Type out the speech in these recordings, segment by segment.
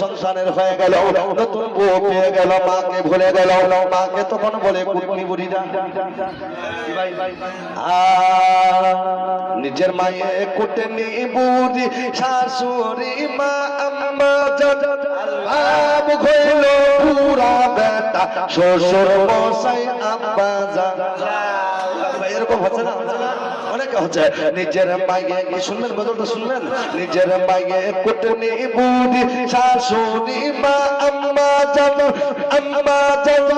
সংসারের হয়ে গেল, নতুন বউ পেয়ে গেল, মাকে ভুলে গেল, মাকে তখন বলে কুটনি বুড়িরা নিজের মায়ে কুটনি বুড়ি, শাশুড়ি মা আম্মা আল্লাহ হইল পুরা বেটা, শ্বশুর মশাই আব্বা জান এরকম হচ্ছে না? হচ্ছে নিজের মাইয়ে কি শুনবেন বদলটা শুনবেন নিজের মাইয়ে কুটনি বুড়ি, শাশুড়ি মা, আম্মা জান আম্মা জান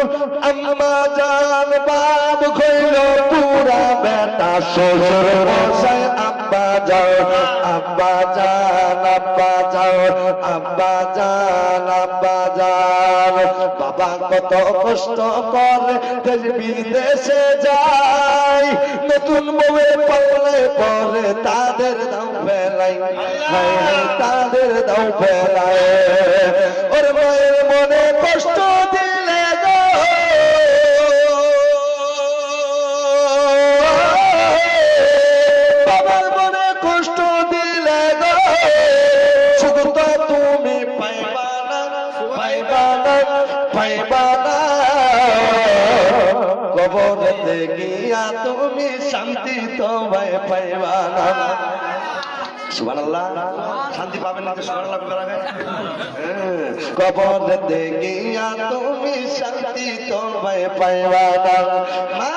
আম্মা জান, বাপ কইল পুরা বেটা শ্বশুর মশাই আব্বা যাও আব্বা জান আব্বা যাও আব্বা জান আব্বা জান। বাবা কত কষ্ট করে দেশ বিদেশে যায়। নতুন বউয়ে পড়লে পরে তাদের দাও ফেলাই তাদের দাও ফেলাই। ওর মায়ের মনে কষ্ট দিলে কবরেতে গিয়া তুমি শান্তি তোমায় পাইবা না। সুবহানাল্লাহ। শান্তি পাবেন না সুবহানাল্লাহ করাবে কবরেতে গিয়া তুমি শান্তি তোমায় পাইবা না। মা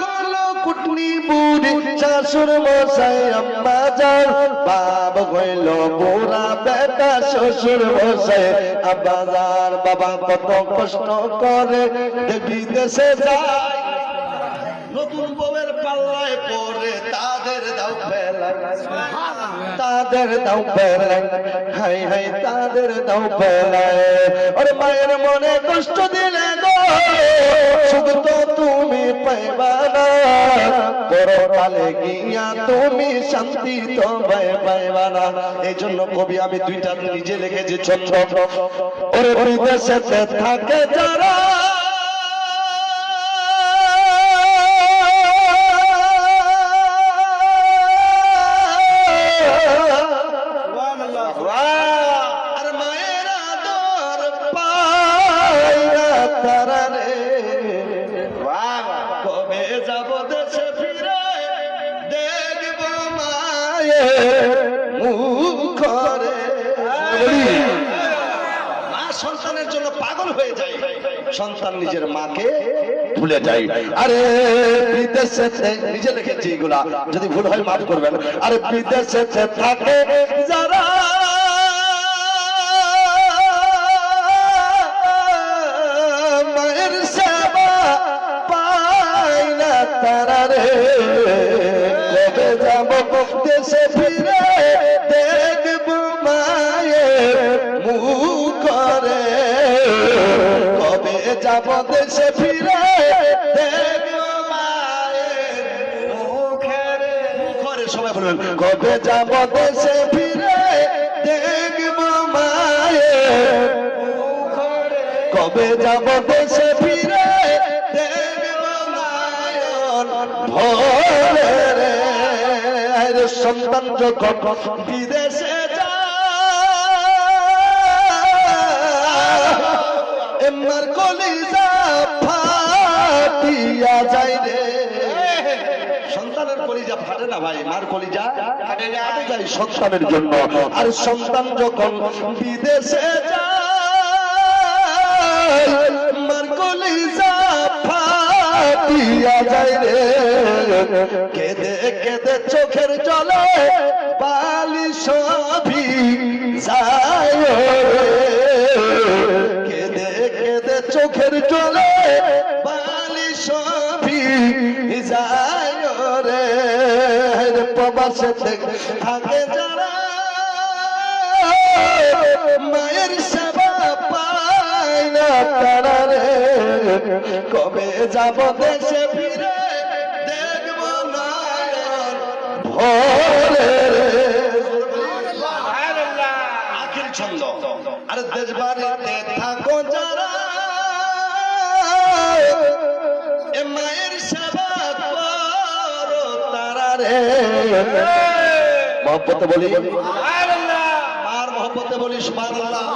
হলো কুটনি বুড়ি শাশুর মশাই আম্মা যান বাপ হইল বুড়া বেটা শ্বশুর মশাই। আব্বা বাবা কত কষ্ট করে বিদেশে যায়। নতুন বউয়ের পাল্লায় পরে তাদের দাও ফেলাই তাদের দাও ফেলাই হাই হাই তাদের দাও ফেলাই ওরে মায়ের মনে কষ্ট দিলে গো। শুধু তো তুমি পাইবা না। পরকালে গিয়া তুমি শান্তি তো পাইবা না। এই জন্য কবি আমি দুইটা নিজে লিখেছি ছন্দ ওরে বিদেশে থাকে যারা সন্তান নিজের মাকে ভুলে যায় আরে বিদেশে নিজে লিখেছি এগুলা। যদি ভুল হয়, মাফ করবেন। আরে বিদেশে থাকে যারা কবে দেশে ফিরে? দেখব মায়ের কবে যাব দেশে ফিরে? দেখব মায়ন ভরে সন্তান যখন বিদেশে সন্তানের কলিজা ফাটে না ভাই? মার কলিজা ফাটে যায় সন্তানের জন্য। আর সন্তান যখন বিদেশে যায় মার কলিজা ফাটিয়া যায় রে। কেঁদে কেঁদে চোখের জলে বালি সবই যায় কেঁদে কেঁদে চোখের জলে প্রবাসে থাকে যারা মায়ের সেবা পায় না তারা রে। কবে যাব দেশে ফিরে দেখব নয়ন ভরে আখির ছন্দ। আরে দেশ বাড়িতে মহব্বতে বলি মার মহব্বতে বলি সুবহানাল্লাহ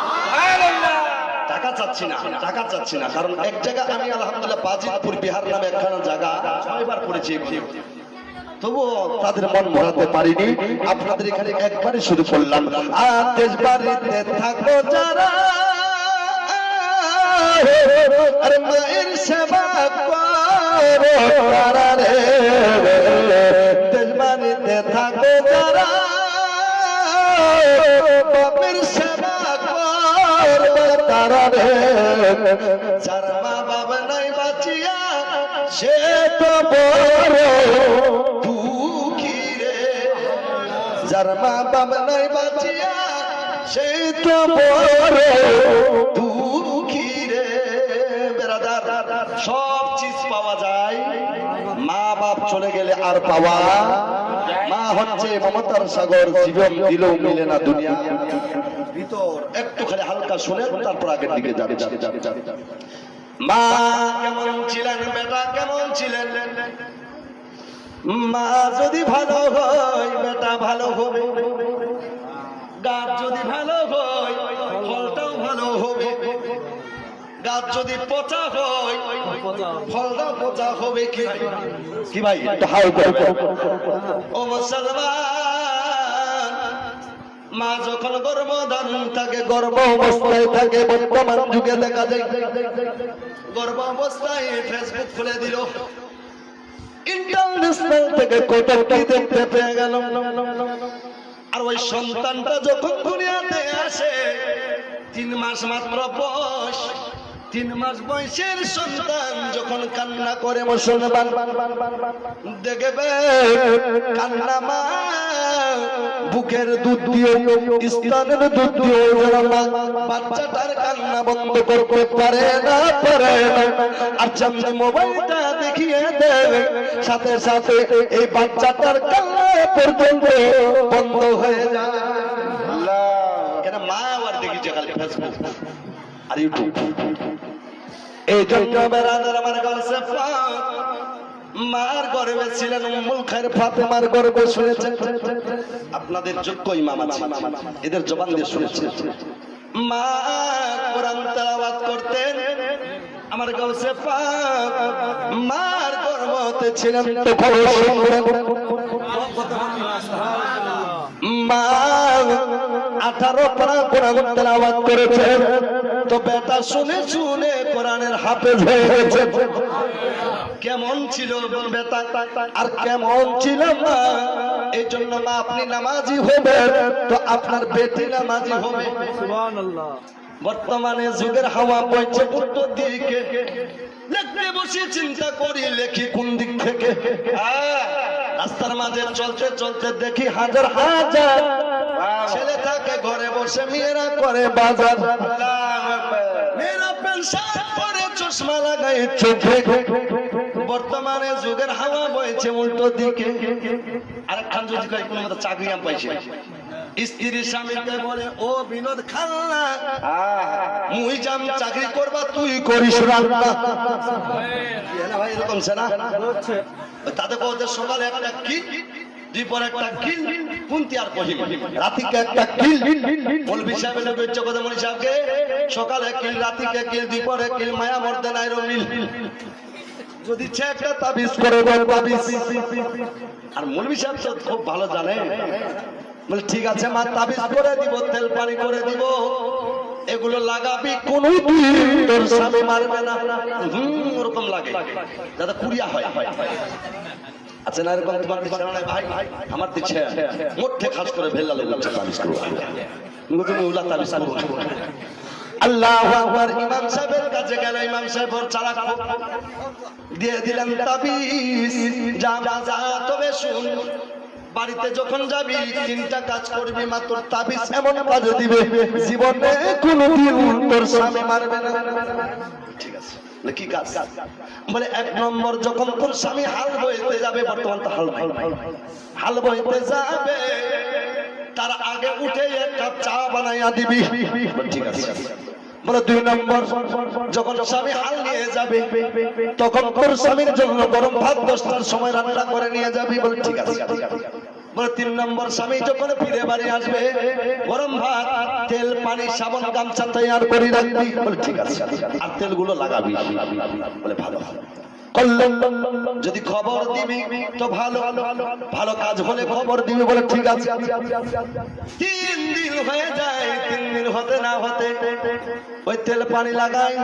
চাচ্ছি না টাকা চাচ্ছি না। কারণ এক জায়গা আমি আলহামদুলিল্লাহ বাজিতপুর বিহার নামে একখানা জায়গা ছয়বার পড়েছি তবুও তাদের মন ভরাতে পারিনি। আপনাদের এখানে একবারই শুরু করলাম আর দেশ বাড়িতে থাকো যারা। আরে মায়ের সেবা করো তারা রে। দেশ বাড়িতে থাকো যারা, বাপের সেবা করবে তারা রে যার মা বাবা নাই বাঁচিয়া, সে তো বড় দুঃখী রে। যার মা বাবা নাই বাঁচিয়া, সে তো বড় দুঃখী রে। বেরাদার, সব চিজ পাওয়া যায়। মা বাপ চলে গেলে আর পাওয়া মা হচ্ছে মমতার সাগর, জীবন দিলেও মিলে না দুনিয়া। ভিতর একটু খালি হালকা শুনে তারপর আগের দিকে যাবে। মা কেমন ছিলেন বেটা, কেমন ছিলেন? মা যদি ভালো হয়, বেটা ভালো হবে। গাছ যদি ভালো হয় গাছ যদি পচা হয় ফলটাও পচা হবে কি? কি ভাই? ও মুসলমান মা যখন গর্ভধান থাকে গর্ভ অবস্থায় থাকে বর্তমান যুগে দেখা যায় গর্ভ অবস্থায় ফেসবুক খুলে দিল। ইন্টারন্যাশনাল থেকে কতটি দেখতে পেয়ে গেল। আর ওই সন্তানটা যখন দুনিয়াতে আসে তিন মাস মাত্র বয়স তিন মাস বয়সের সন্তান যখন কান্না করে মুসলমান দেখবে কান্না মা বুকের দুধ দিয়ে স্তনের দুধ দিয়ে মা বাচ্চাটার কান্না বন্ধ করতে পারে না পারে না। আর যেমনি মোবাইলটা দেখিয়ে দেবে সাথে সাথে এই বাচ্চাটার কান্না পর্যন্ত বন্ধ হয়ে যায়। কেন মা আবার দেখি খালি ফেসবুক। আর ইউটিউব। এই জন্য বেড়াদার আমার কাছে মার গর্বে ছিলেন উম্মুল খায়ের ফাতেমার গর্বে শুনেছেন। আপনাদের যোগ্য ইমাম আছে। এদের জবান দিয়ে শুনেছেন। মা কোরআন তেলাওয়াত করতেন। আমার গাউসে পাক মার গর্ভতে ছিলেন মা আঠারো পারা কোরআন তেলাওয়াত করেছে তো বেটা শুনে শুনে কোরআনের হাফেজ হয়ে গেছে। কেমন ছিল বেটা? আর কেমন ছিল মা এই জন্য মা আপনি নামাজি হবেন তো আপনার বেটি নামাজি হবে। বর্তমানে যুগের হাওয়া বইছে উত্তর দিকে। লিখতে বসে চিন্তা করি লেখি কোন দিক থেকে। আহ, রাস্তার মাঝে চলতে চলতে দেখি হাজার হাজার ছেলে থাকে ঘরে বসে মেয়েরা করে বাজার। মেয়েরা চশমা চোখে। বর্তমানে যুগের হাওয়া বইছে উল্টো দিকে। আরেকখান যদি কয় কোনো মতো চাকরি আম পাইছে? স্ত্রীর স্বামীকে বলে ও বিনোদ খান্না মুই যাম চাকরি করবা তুই করিস হলো ভাই এরকম সে না তাতে ওদের সকালে একটা কি? দুপুরে একটা কিল কুন্তি আর কহিম রাতিকে একটা কিল বলবি সাহেব এনে বেচ্চ কথা মনি সাহেবকে। সকালে কিল রাতিকে কিল দুপুরে কিল মায়া মর্দে নাই রমিল যদি ইচ্ছে একটা তাবিজ করে তাবিজ। আর মৌলবী সাহেব তো খুব ভালো জানে। বলে ঠিক আছে মা তাবিজ করে দিব তেল পানি করে দিব। এগুলো লাগাবি কোন তোর স্বামী মারবে না। হুম ওরকম লাগে। যাতে কুড়িয়া হয়। আচ্ছা তোমার দিচ্ছে না ভাই, আমার দিচ্ছে। মোটে খাস করে ভেল্লা তাবিজ তাবিজ আল্লাহ আকবার, ইমাম সাহেবের কাছে গেল ইমাম সাহেব ওর চালাক দিয়ে দিলেন তাবিজ। যা যা তবে শুন, বাড়িতে যখন যাবি, তিনটা কাজ করবি মা তোর তাবিজ এমন কাজ দিবে। জীবনে কোনোদিন তোর স্বামী মারবে না। ঠিক আছে। কি কাজ? বলে, এক নম্বর যখন তোর স্বামী হাল বইতে যাবে, বর্তমান তো হাল নাই। হাল বইতে যাবে, তার আগে উঠে এক কাপ চা বানাইয়া দিবি। ঠিক আছে। বলে, দুই নম্বর, যখন স্বামী হাল নিয়ে যাবে, তখন স্বামীর জন্য গরম ভাত দশটার সময় রান্না করে নিয়ে যাবি। বলে, ঠিক আছে। বলে তিন নম্বর স্বামী ফিরে বাড়ি আসবে ভাত, তেল, পানি, সাবান আছে আর তেলগুলো লাগাবি। যদি খবর দিবি তো ভালো। ভালো কাজ হলে খবর দিবি। বলে, ঠিক আছে। তিন দিন হয়ে যায়, তিন দিন হতে না হতে, ওই তেল, পানি লাগাই।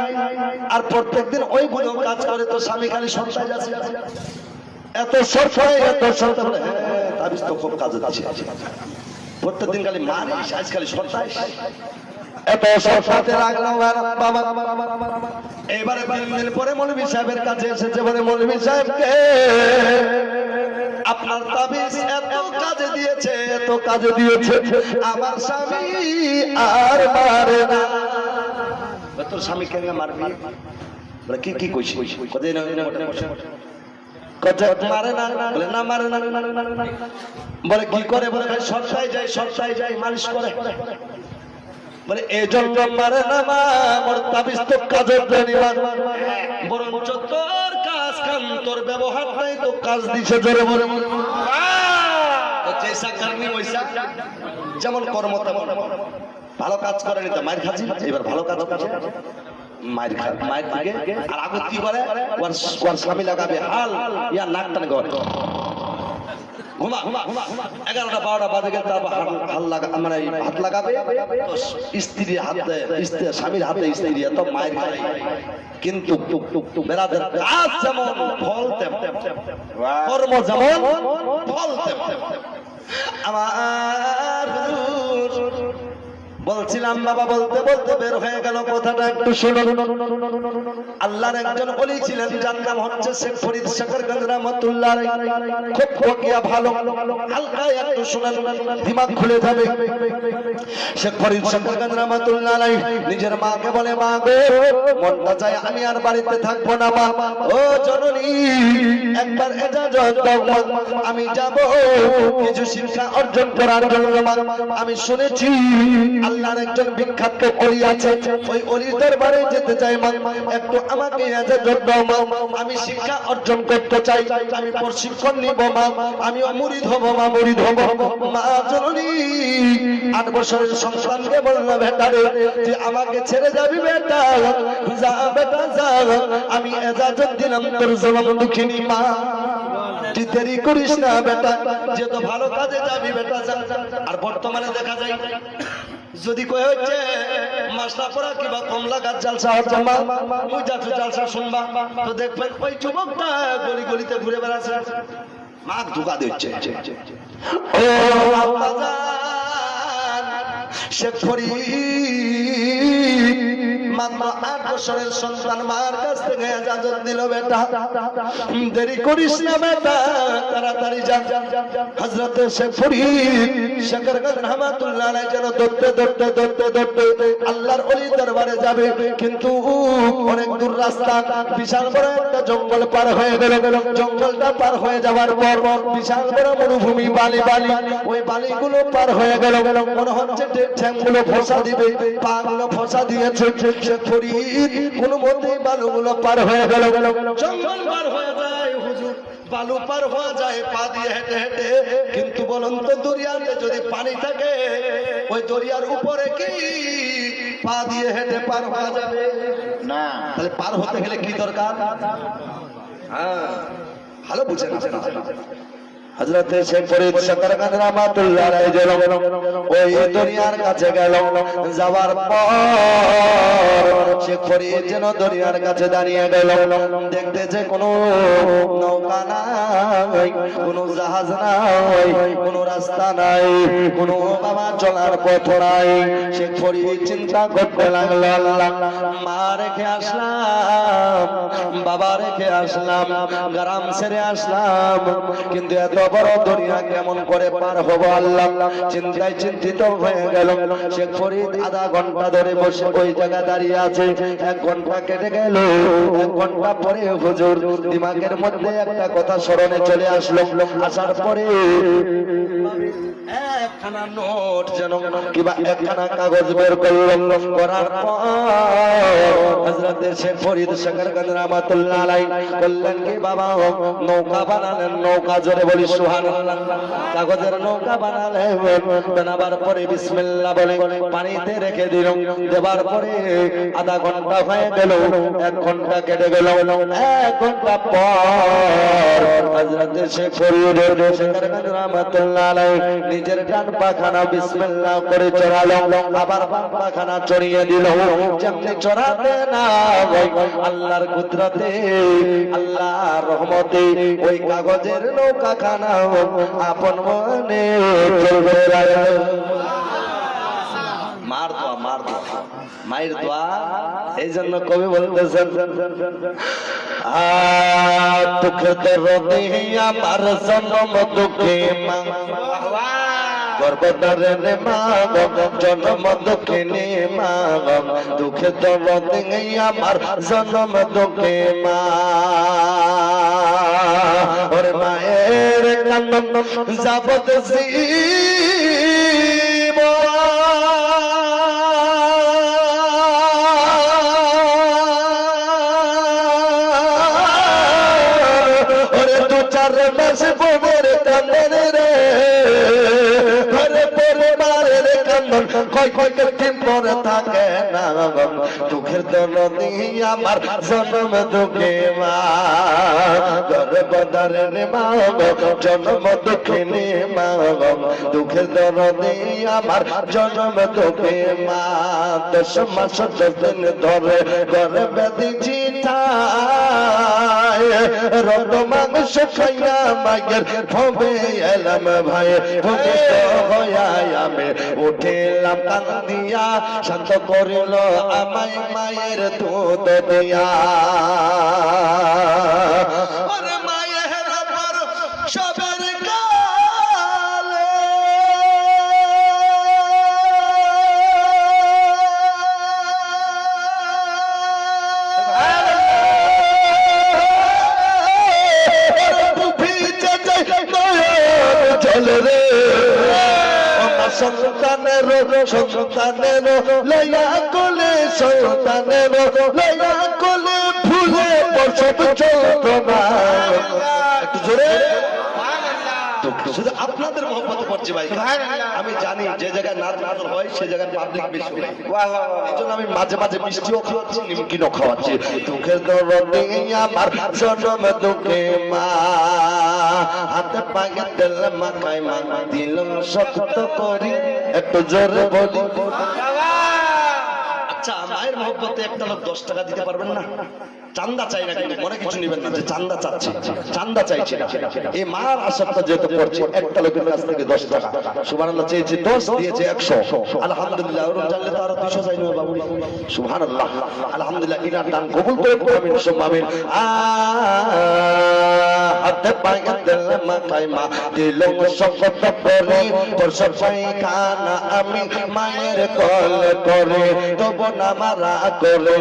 আর প্রত্যেকদিন ওইগুলো কাজ করে তো স্বামী খালি সন্তান যাচ্ছে এত সরফাই এত সরফাই তাবিজ তো খুব কাজে দিচ্ছে প্রত্যেকদিন খালি মারিস আজ খালি সন্তাস এত সরফাতে লাগল বাবা এবারে তিন দিন পরে মৌলবী সাহেবের কাছে এসেছে বলে মৌলবী সাহেবকে আপনার তাবিজ এত কাজে দিয়েছে এত কাজে দিয়েছে। আমার স্বামী আর মারে না। তোর স্বামী কেন মারবি? কি কি কইছি কোথায় না কথা মারে না তো কাজ তোর ব্যবহারটাই তো কাজ দিছে তো করনি যেমন কর্ম তেমন। ভালো কাজ করে নিতে মায়ের খাচ্ছি এবার ভালো কাজ মায়ের খা মায়ের দিকে। আর আগত কি করে ওর ওর স্বামী লাগাবে হাল ইয়া নাক টানে করে ঘুমা ঘুমা ঘুমা এগারোটা বারোটা বাজে গেলে তারপর হাত- হাত লাগা মানে হাত লাগাবে। হাতে স্ত্রী স্বামীর হাতে স্ত্রী তো মায়ের খায় কিন্তু বেড়াদের কাজ যেমন ফল তেমন। কর্ম যেমন ফল তেমন। আমার বলছিলাম, বাবা বলতে বলতে বের হয়ে গেল, কথাটা একটু শুনুন আল্লাহর একজন বলি ছিলেন, যার নাম হচ্ছে শেখ ফরিদ শেখর গঞ্জ রহমতুল্লাহ খুব প্রক্রিয়া ভালো। হালকা একটু শুনেন, দিমাগ খুলে যাবে। শেখ ফরিদ শেখর গঞ্জ রহমতুল্লাহ নিজের মাকে বলে, মা গো, মনটা চাই আমি আর বাড়িতে থাকব না, মা। ও জননী, একবার এজাজত দাও আমি যাব কিছু শিক্ষা অর্জন করার জন্য আমি শুনেছি অলির দরবারে যেতে চাই একটু আমাকে আমি শিক্ষা অর্জন করতে চাই। আমি প্রশিক্ষণ নিব মা। আমি হব মা হব। মা আট বছরের বলল যে আমাকে ছেড়ে যাবি বেটা? যা বেটা, যা। আমি দিলাম তোর জনম দুঃখিনী মা। দেরি করিস না বেটা। যে তো ভালো কাজে যাবি বেটা, যা। আর বর্তমানে দেখা যায় যদি কয়ে হচ্ছে, মাসলা পড়া কিবা কমলা গাছ জালসা হচ্ছে মুই যাচ্ছ জালসা শুনবা। তো দেখবেন ওই যুবকটা গলি গলিতে ঘুরে বেড়াচ্ছে। মাক ধোকা দিচ্ছে। শেখ ফরিদ মাত্র আট বছরের সন্তান মার কাছ থেকে এজাজত নিল বেটা। দেরি করিস না বেটা, তাড়াতাড়ি যা। হজরত শেখর গঞ্জ রহমাতুল্লাহ আলাইহি যেন দৌড়তে দৌড়তে দৌড়তে দৌড়তে আল্লাহর অলি দরবারে যাবে। কিন্তু অনেক দূর রাস্তা, বিশাল বড় একটা জঙ্গল পার হয়ে গেল। জঙ্গলটা পার হয়ে যাওয়ার পর বিশাল বড় মরুভূমি বালি বালি, ওই বালিগুলো পার হয়ে গেল। মনে হচ্ছে ঠ্যাংগুলো ফসা দিবে পাগুলো ফসা দিয়েছে। ফরিদ কোনো মতেই বালুগুলো পার হয়ে গেল। জঙ্গল পার হয়ে যায় হুজুর বালু পার হয়ে যায় পা দিয়ে হেঁটে হেঁটে। কিন্তু বলুন তো দরিয়াতে যদি পানি থাকে ওই দরিয়ার উপরে কি পা দিয়ে হেঁটে পার হওয়া যাবে? না। তাহলে পার হতে গেলে কি দরকার? হ্যাঁ ভালো বুঝেন হজরত শেখ ফরিদ খান রহমাতুল্লাহ আলাইহি গেল। ওই দুনিয়ার কাছে গেল। যাওয়ার পর শেখ ফরিদ যেন দুনিয়ার কাছে দাঁড়িয়ে গেল। দেখতে যে কোনো নৌকা নাই, কোনো জাহাজ নাই, কোনো রাস্তা নাই, কোনো বাবা চলার পথ নাই। শেখ ফরিদ চিন্তা করতে লাগল, আল্লাহ, মা রেখে আসলাম, বাবা রেখে আসলাম, গ্রাম ছেড়ে আসলাম, কিন্তু এত বড় দুনিয়া কেমন করে পার হব আল্লাহ? চিন্তায় চিন্তিত হয়ে গেল। ফরিদ আধা ঘণ্টা ধরে বসে ওই জায়গা দাঁড়িয়ে আছে। এক ঘণ্টা কেটে গেল, এক ঘণ্টা পরে হুজুর দিমাগের মধ্যে একটা কথা স্মরণে চলে আসলো। আসার পরে একখানা নোট যেন কিবা একখানা কাগজ বের করার পর ফরিদ বললেন কি বাবা, নৌকা বানালেন, নৌকা জোরে বলি সুবহানাল্লাহ কাগজের নৌকা বানালেন বানাবার পরে বিসমিল্লাহ বলে পানিতে রেখে দিল। দেবার পরে আধা ঘণ্টা হয়ে গেল, এক ঘণ্টা কেটে গেল। এক ঘণ্টা পর নিজের ডান পাখানা বিসমিল্লাহ করে চড়ালো। আবার বাম পাখানা চড়িয়ে দিল। যেমনি চড়াতে না আল্লাহর কুদরতে, আল্লাহর রহমতে ওই কাগজের নৌকা খানা আপন মনে চলবে মার দোয়া মার দোয়া। মায়ের দোয়া, এই জন্য কবি বলতেছেন আর দুঃখ দরদে আমার জন্ম দুঃখে মা। গর্বদারে মা জন্ম নে মা দুঃখে দরদে আমার জন্ম দুঃখে মা। যাবত পরে থাকে না দুঃখের দরদি আমার জন্ম দুঃখে মা। ঘরে বদারের মা জন্ম দুঃখে নে মা দুঃখের দরদি আমার জন্ম দুঃখে মা। দশ মাস দশ দিন ধরে ঘরে বেদি চিঠায় রত মাংস খাইয়া মায়ের ভবে এলাম ভাই ভবে আমি উঠিলাম কান্দিয়া, শান্ত করিল আমায় মায়ের দুধ দিয়া। মায়ের পর সন্তানের সন্তানের লয়া কোলে সন্তানের লয়া কোলে ভুলে প্রসব যন্ত্রণা একটু জোরে। শুধু আপনাদের মহব্বত করছি ভাই। আমি জানি যে জায়গায় নাচ নাচ হয়, সে জায়গায় পাবলিক বেশি এই জন্য আমি মাঝে মাঝে মিষ্টিও খাওয়াচ্ছি, নিমকিনও খাওয়াচ্ছি। দুঃখে দরদে আমার জন্ম দুঃখে মা। হাতে পাগে তেল মাখাই মা দিল শক্ত করি, একটু জোরে বলি। আচ্ছা মায়ের মহব্বতে একটা লোক দশ টাকা দিতে পারবেন না? চান্দা চাই না কিন্তু মনে কিছু নেবেন না যে চান্দা চাচ্ছি। চান্দা চাইছি না। এই মার আশাটা যেহেতু পড়ছে একটা লোকের কাছ থেকে দশ টাকা। আল্লাহ চেয়েছে দশ, দিয়েছে একশো। আলহামদুলিল্লাহ ওরকম জানলে তো আরও দুশো চাই নেব বাবু আল্লাহ আলহামদুলিল্লাহ, ইনার দান কবুল করে আমিন সুম্মা আমিন হাতে পায়ে দিল মাথায় মা দিল শপথ করে তোর সবাই খানা আমি মায়ের কল করে। তবু না মারা করে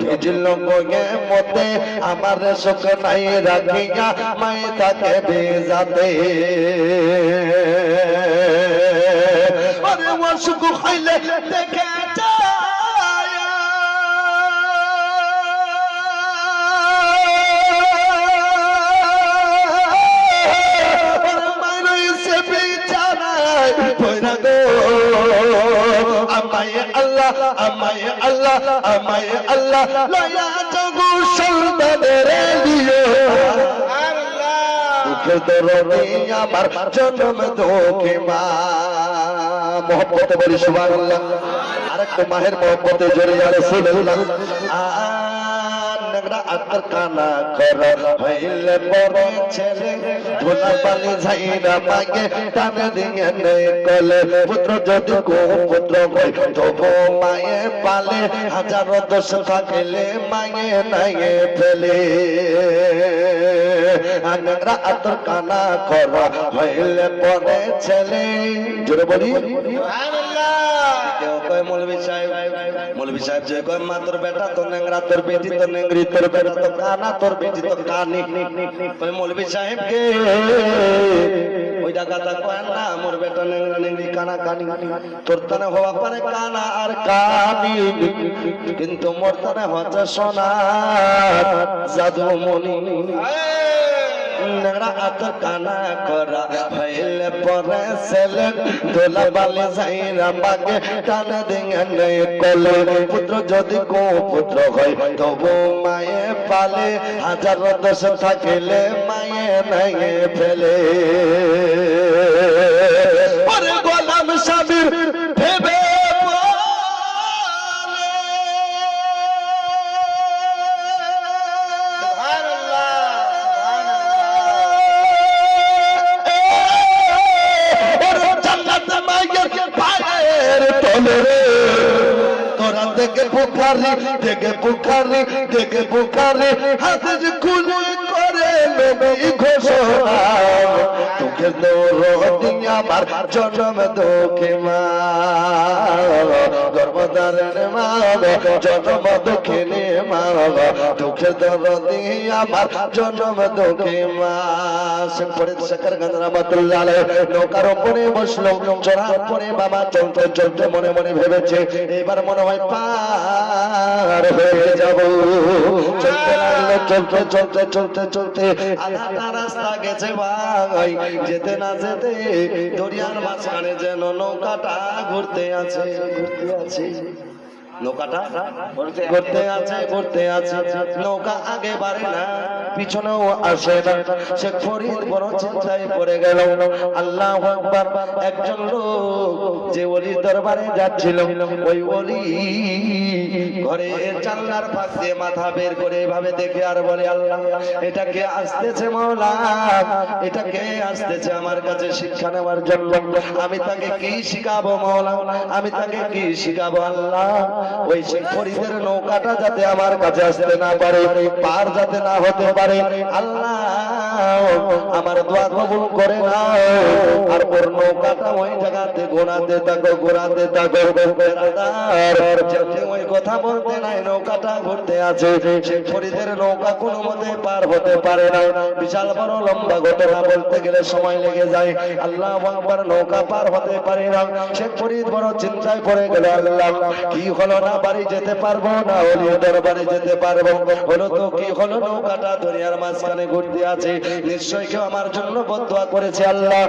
ভিজিল গয়ে মতে আমার সুখ নাই রাখিয়া মাই তাকে বেজাতে আরে, অসুখ হইলে দেখে আল্লাহ আমায় আল্লাহ আমায় আল্লাহ লয়া জগু সন্তানের দিও দুঃখে আমার জন্ম দুঃখে মা। মোহব্বতে বলি সুবহানাল্লাহ। আরেকটা মাহের মোহব্বতে জড়িয়ে রাসূলুল্লাহ আতর কানা কর হইলে পরে ছেলে ধুলা পানি ঝাইরা মাগে, টানে দিয়ে নে কলে পুত্র যদি কো পুত্র হয় তবু মায়ে পালে। হাজারো দোষ থাকিলে মায়ে নাইয়ে ফেলে। নেংরা আতর কানা কর হইলে পরে ছেলে, জোরে বলি। কেউ কয় মৌলবী সাহেব? মৌলবী সাহেব যে কয় মা তোর বেটা তো নেংরা তোর বেটি তো নেংরি তোর বেটা তো কানা তোর বেটি তো কানি। কয় মৌলবী সাহেব কে ওই ডাকাতা কয় না মোর বেটা নেংরা নেংরি কানা কানি। তোর তানে হওয়া পারে কানা আর কানি কিন্তু মোর তানে হচ্ছে সোনা জাদু মনি নেংরা আত কানা করা বাগে টানা কলে। পুত্র যদি কো পুত্র হয়, তবু মায়ে পালে। হাজার দশ থাকিলে মায়ে নাই ফেলে। গোলাম সাবির তোরা দেখে বুখারি দেখে বুখারি দেখে বুখারি যে খুলে করে নবী ঘোষণা। তোকে দৌড় আমার, জন্ম দুঃখে মা। গর্ভধারণ মা, জন্ম দুঃখিনী মা। দুঃখের দৌড় আমার, জন্ম দুঃখে মা। পরে শেখর গঞ্জ রহমতুল্লাহ নৌকার উপরে বসল। চড়ার পরে বাবা চলতে চলতে মনে মনে ভেবেছে, এবার মনে হয় চলতে চলতে চলতে চলতে রাস্তা গেছে ভাই, যেতে না যেতে দরিয়ার মাঝখানে যেন নৌকাটা ঘুরতে আছে ঘুরতে আছে। নৌকাটা আছে নৌকা আগে বাড়ে না, পিছনেও আসে না। সে ফরিদ বড় পড়ে গেল, আল্লাহ একজন লোক যে ওলির দরবারে যাচ্ছিল, ওই ওলি ঘরে জানলার ফাঁক দিয়ে মাথা বের করে এভাবে দেখে আর বলে, আল্লাহ এটা কে আসতেছে মাওলা এটা কে আসতেছে আমার কাছে শিক্ষা নেওয়ার জন্য। আমি তাকে কি শিখাবো মাওলা? আমি তাকে কি শিখাবো? আল্লাহ, ওই সে ফরিদের নৌকাটা যাতে আমার কাছে আসতে না পারে, পার যাতে না হতে পারে, আল্লাহ আমার দোয়া কবুল করে নাও। আর ওর নৌকাটা ওই জায়গাতে ঘোরাতে থাকো ঘোরাতে থাকো। ওই কথা বলতে নাই, নৌকাটা ঘুরতে আছে। ফরিদের নৌকা কোনো মতে পার হতে পারে না। বিশাল বড় লম্বা ঘটনা বলতে গেলে সময় লেগে যায়। আল্লাহ আকবার, নৌকা পার হতে পারে না। সে ফরিদ বড় চিন্তায় পড়ে গেল, আল্লাহ, কি হলো না, বাড়ি যেতে পারব না হলিও দরবারে যেতে পারব? হলো তো, কি হলো নৌকাটা? দরিয়ার মাঝখানে ঘুরতে আছে। নিশ্চয় কেউ আমার জন্য বদুয়া করেছে আল্লাহ।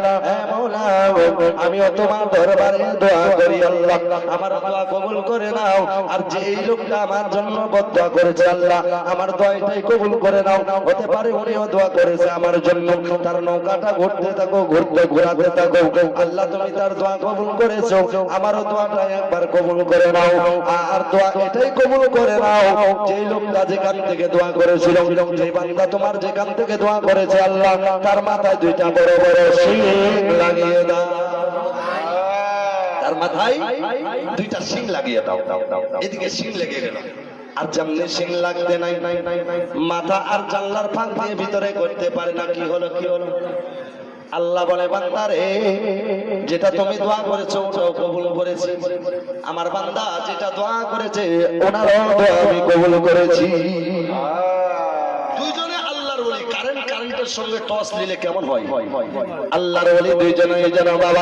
আমিও তোমার দরবারে দোয়া করি আল্লাহ। আমার দোয়া কবুল করে নাও। আর যে লোকটা আমার জন্য বদুয়া করেছে আল্লাহ, আমার দোয়াটাই কবুল করে নাও। হতে পারে উনিও দোয়া করেছে আমার জন্য। তার নৌকাটা ঘুরতে থাকো, ঘুরতে ঘোরাতে থাকো। আল্লাহ, তুমি তার দোয়া কবুল করেছ। আমারও দোয়াটা একবার কবুল করে নাও। আর দোয়া এটাই কবুল করে নাও। যেই লোকটা যেখান থেকে দোয়া করেছিল যে বান্দা তোমার যেখান থেকে দোয়া করেছে আল্লাহ, তার মাথায় দুইটা বড় বড় শিং লাগিয়ে দাও। তার মাথায় দুইটা শিং লাগিয়ে দাও। এদিকে শিং লেগে গেল। আর শিং লাগতে নাই, মাথা আর জানলার ফাঁক দিয়ে ভিতরে করতে পারে না, কি হলো কি হলো? আল্লাহ বলে বান্দারে যেটা তুমি দোয়া করেছ, ওটাও কবুল করেছি। আমার বান্দা যেটা দোয়া করেছে, ওনারও আমি কবুল করেছি। সঙ্গে টস নিলে কেমন হয়? আল্লাহর বলি দুইজনে যেন বাবা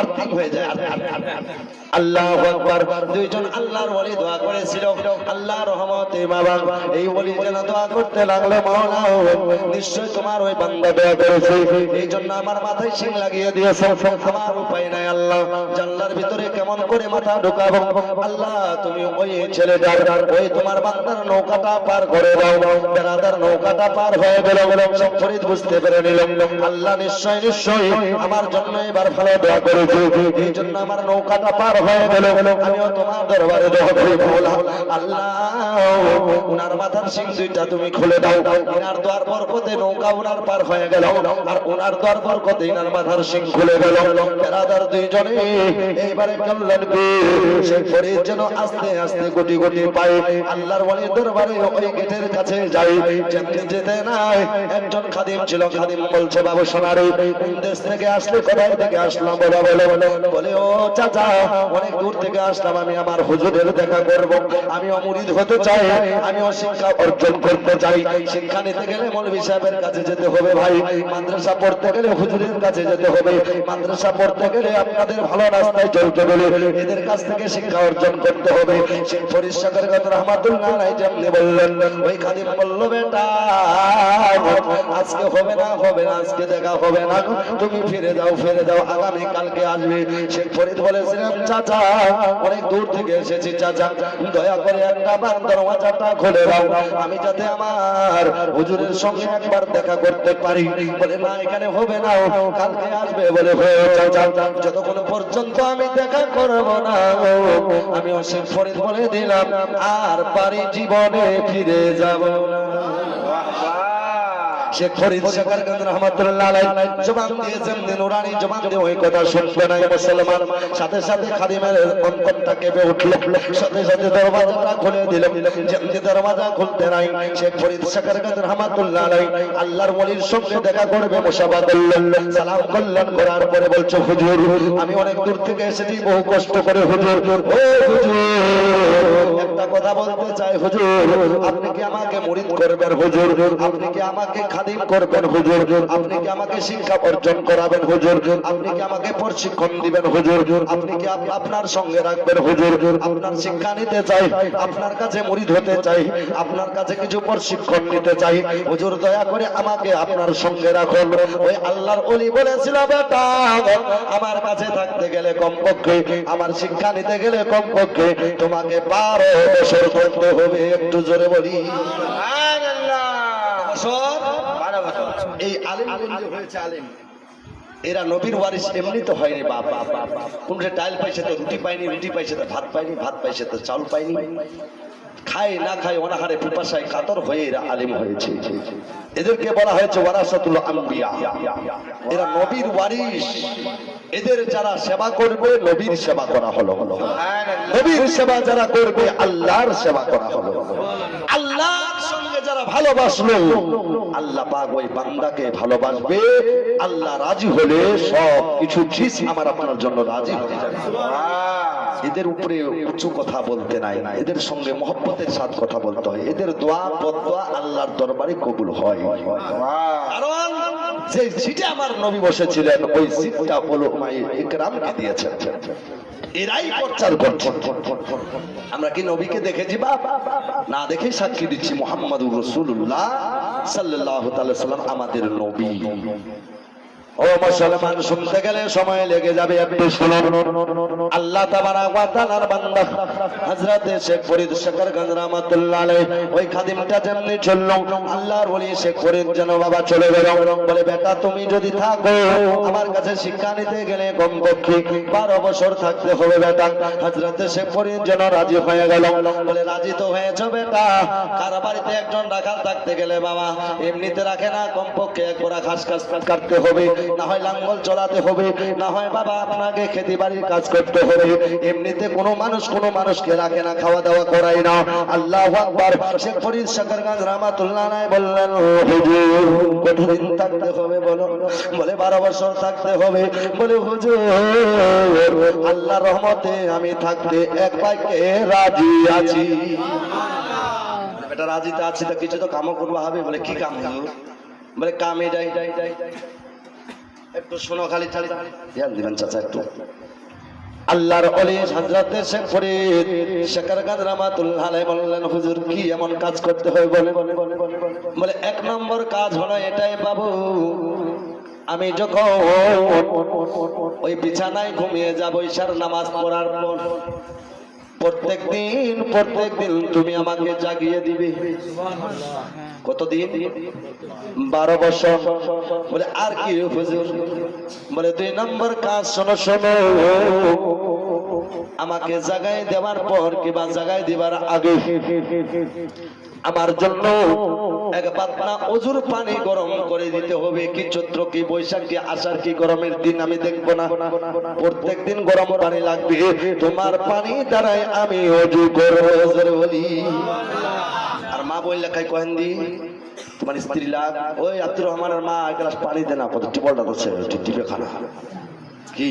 আর্থিক হয়ে যায়। আল্লাহ আকবার। দুইজন আল্লাহর ওলি দোয়া করেছিল। আল্লাহ রহমতে, বাবা, এই ওলি যেন দোয়া করতে লাগল, মাওলা, নিশ্চয় তোমার ওই বান্দা দোয়া করেছে। এই জন্য আমার মাথায় শিং লাগিয়ে দিয়েছে। আমার উপায় নাই, আল্লাহ, জানলার ভিতরে কেমন করে মাথা ঢুকাবো? আল্লাহ, তুমি ওই ছেলেটার, ওই তোমার বান্দার নৌকাটা পার করে দাও। বেড়াদার নৌকাটা পার হয়ে গেল। ফরিদ বুঝতে পেরে নিল। আল্লাহ, নিশ্চয় নিশ্চয়, আমার জন্য এবার ভালো দোয়া করেছে। এই জন্য আমার নৌকাটা পার হয়ে গেল আমিও তোমার দরবারে উনার মাথার সিং দুইটা তুমি খুলে দাও। উনার দ্বার বরকতে নৌকা উনার পার হয়ে গেল। আর উনার দ্বার বরকতে উনার মাথার সিং খুলে গেল। বেড়াদার দুইজনে এইবারে কল্যাণ সে ফরিদ যেন আস্তে আস্তে কোটি কোটি পায়। আল্লাহর ওয়ালি দরবারে ওই গেটের কাছে যাই। যেতে যেতে নাই, একজন খাদিম ছিল, খাদিম বলছে, বাবু সোনারে দেশ থেকে আসলে কোথায় থেকে আসলাম? বলে বলে। বলে, ও চাচা অনেক দূর থেকে আসলাম, আমি আমার হুজুরের দেখা করব। আমি অমরিদ হতে চাই, আমি শিক্ষা অর্জন করতে চাই। শিক্ষা নিতে গেলে মৌলভী সাহেবের কাছে যেতে হবে ভাই, মাদ্রাসা পড়তে গেলে হুজুরের কাছে যেতে হবে। মাদ্রাসা পড়তে গেলে আপনাদের ভালো রাস্তায় চলতে গেলে এদের কাছ থেকে শিক্ষা অর্জন করতে হবে। সেই পরিষ্কার কথা যেমনি বললেন, ওই বলল, বেটা, আজকে হবে না হবে না, আজকে দেখা হবে না তুমি ফিরে দাও ফিরে দাও আগামী কালকে আসবে। শেখ ফরিদ বলেছিলাম চাচা, অনেক দূর থেকে এসেছি চাচা। দয়া করে একটা বার দরওয়াজাটা খুলে দাও। আমি যাতে আমার হুজুরের সঙ্গে একবার দেখা করতে পারি। বলে না এখানে হবে না। কালকে আসবে। বলে, হয়ে, চাচা, যতক্ষণ পর্যন্ত আমি দেখা করব না, আমি অশেখ ফরিদ বলে দিলাম। আর বাড়ি জীবনে ফিরে যাব না। আল্লাহর সঙ্গে দেখা করবে সালাম করার পরে বলছো, হুজুর, আমি অনেক দূর থেকে এসেছি, বহু কষ্ট করে হুজুর। একটা কথা বলতে চাই, হুজুর। আপনি কি আমাকে মুরিদ করবেন, হুজুর? আপনি কি আমাকে খাদিম করবেন হুজুর। আপনি কি আমাকে শিক্ষা অর্জন করাবেন হুজুর? আপনি কি আমাকে প্রশিক্ষণ দিবেন হুজুর? আপনি কি আপনার সঙ্গে রাখবেন হুজুর? আপনার শিক্ষা নিতে চাই আপনার কাছে মুরিদ হতে চাই আপনার কাছে কিছু প্রশিক্ষণ নিতে চাই। হুজুর দয়া করে আমাকে আপনার সঙ্গে রাখুন। ওই আল্লাহর ওলি বলেছিল বেটা আমার কাছে থাকতে গেলে কমপক্ষে আমার শিক্ষা নিতে গেলে কমপক্ষে তোমাকে বারো বছর করতে হবে একটু জোরে বলি। বছর এই আলিম যে হয়েছে আলিম? এরা নবীর ওয়ারিস এমনি তো হয়নি বাপ বাপ বাপ কোন যে ডাল পাইছে তো রুটি পাইনি রুটি পাইছে তো ভাত পাইনি ভাত পাইছে তো চাউল পাইনি খায় না খায় অনাহারে পিপাসায় কাতর হয়ে এরা আলিম হয়েছে। এদেরকে বলা হয়েছে ওয়ারাসাতুল আম্বিয়া। এরা নবীর ওয়ারিস এদের যারা সেবা করবে নবীর সেবা করা হলো। নবীর সেবা যারা করবে আল্লাহর সেবা করা হলো। আল্লাহর যারা ভালোবাসলো আল্লাহ পাক ওই বান্দাকে ভালোবাসবে। আল্লাহ রাজি হলে সব কিছু জিস আমার আপনার জন্য রাজি হয়ে যাবে। এদের উপরে উঁচু কথা বলতে নাই। না এদের সঙ্গে মহব্বতের সাথ কথা বলতে হয়। এদের দোয়া বদোয়া আল্লাহর দরবারে কবুল হয়। কারণ যে সিটে আমার নবী বসেছিলেন, ওই সিটটা হলো মাই ইকরামকে দিয়েছেন। এরাই প্রচার করছেন আমরা কি নবীকে দেখেছি বা? না দেখে সাক্ষী দিচ্ছি মোহাম্মদুর রসুল্লাহ সাল্লাহ সাল্লাম আমাদের নবী। ও মুসলমান শুনতে গেলে সময় লেগে যাবে একটু শুনুন আল্লাহ তাবারাক ওয়া তাআলার বান্দা হযরতে শেখ ফরিদ শকরগঞ্জ রাহমাতুল্লাহ আলাইহি ওই খাদিমটা যেমনি চলল আল্লাহর ওলি শেখ ফরিদ যেন বাবা চলে গেল। বলে বেটা তুমি যদি থাকো আমার কাছে শিক্ষা নিতে গেলে কমপক্ষে বারো বছর থাকতে হবে বেটা। হযরতে শেখ ফরিদ যেন রাজি হয়ে গেল। বলে রাজি তো হয়েছে বেটা। কার বাড়িতে একজন রাখাল থাকতে গেলে বাবা এমনিতে রাখে না কমপক্ষে এক গোড়া ঘাস ঘাস কাটতে হবে। না হয় লাঙ্গল চলাতে হবে, না হয় বাবা আপনাকে খেতে বাড়ির কাজ করতে হবে। এমনিতে কোনো মানুষ কোনো মানুষকে রাখে না খাওয়া দাওয়া করায় না। আল্লাহ আকবার। শেখ ফরিদ নাই বললেন কতদিন থাকতে হবে বলো? বলে, বারো বছর থাকতে হবে। বলে, হুজুর আল্লাহ রহমতে আমি থাকতে এক পাইকে রাজি আছি। রাজিতে আছি, তো কিছু তো কামও করব হবে বলে, কি কাম বলে, কামে যাই যাই যাই যাই। একটু শোনো খালি খালি। ধ্যান দিবেন চাচা একটু। আল্লাহর অলি হযরতে শেখ রাহমাতুল্লাহ আলাইহি বললেন, হুজুর, কি এমন কাজ করতে হয় বলে বলে, এক নম্বর কাজ হলো এটাই, বাবু। আমি যখন ওই বিছানায় ঘুমিয়ে যাব, ঈশার নামাজ পড়ার পর প্রত্যেক দিন প্রত্যেক দিন তুমি আমাকে জাগিয়ে দিবে। কতদিন? বারো বছর। বলে, আর কি বলে, দুই নম্বর কাজ, শোনো শোনো। আমাকে জাগাই দেওয়ার পর কিবা জাগাই দিবার আগে আমার জন্য এক পাতলা অজুর পানি গরম করে দিতে হবে। কি চৈত্র কি বৈশাখ কি আষাঢ় কি গরমের দিন আমি দেখব না। প্রত্যেক দিন গরম পানি লাগবে। তোমার পানি দ্বারাই আমি অজু বলি। আর মা বললে খাই কহেন দি তোমার স্ত্রী লাগ। ওই আব্দুর রহমানের মা এক গ্লাস পানি দেনা কত টিপলটা করছে টিপে খানা কি?